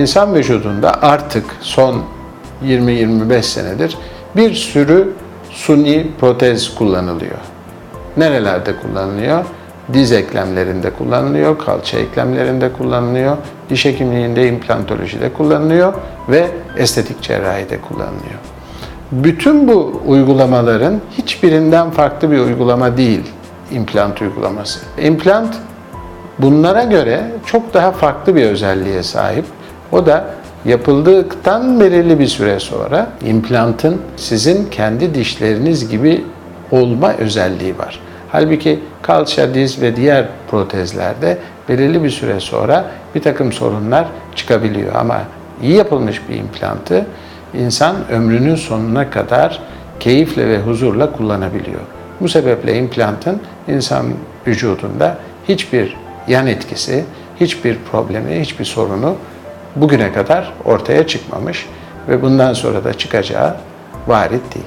İnsan vücudunda artık son 20-25 senedir bir sürü suni protez kullanılıyor. Nerelerde kullanılıyor? Diz eklemlerinde kullanılıyor, kalça eklemlerinde kullanılıyor, diş hekimliğinde, implantolojide kullanılıyor ve estetik cerrahide kullanılıyor. Bütün bu uygulamaların hiçbirinden farklı bir uygulama değil implant uygulaması. İmplant bunlara göre çok daha farklı bir özelliğe sahip. O da yapıldıktan belirli bir süre sonra implantın sizin kendi dişleriniz gibi olma özelliği var. Halbuki kalça, diz ve diğer protezlerde belirli bir süre sonra bir takım sorunlar çıkabiliyor. Ama iyi yapılmış bir implantı insan ömrünün sonuna kadar keyifle ve huzurla kullanabiliyor. Bu sebeple implantın insan vücudunda hiçbir yan etkisi, hiçbir problemi, hiçbir sorunu bugüne kadar ortaya çıkmamış ve bundan sonra da çıkacağı varit değil.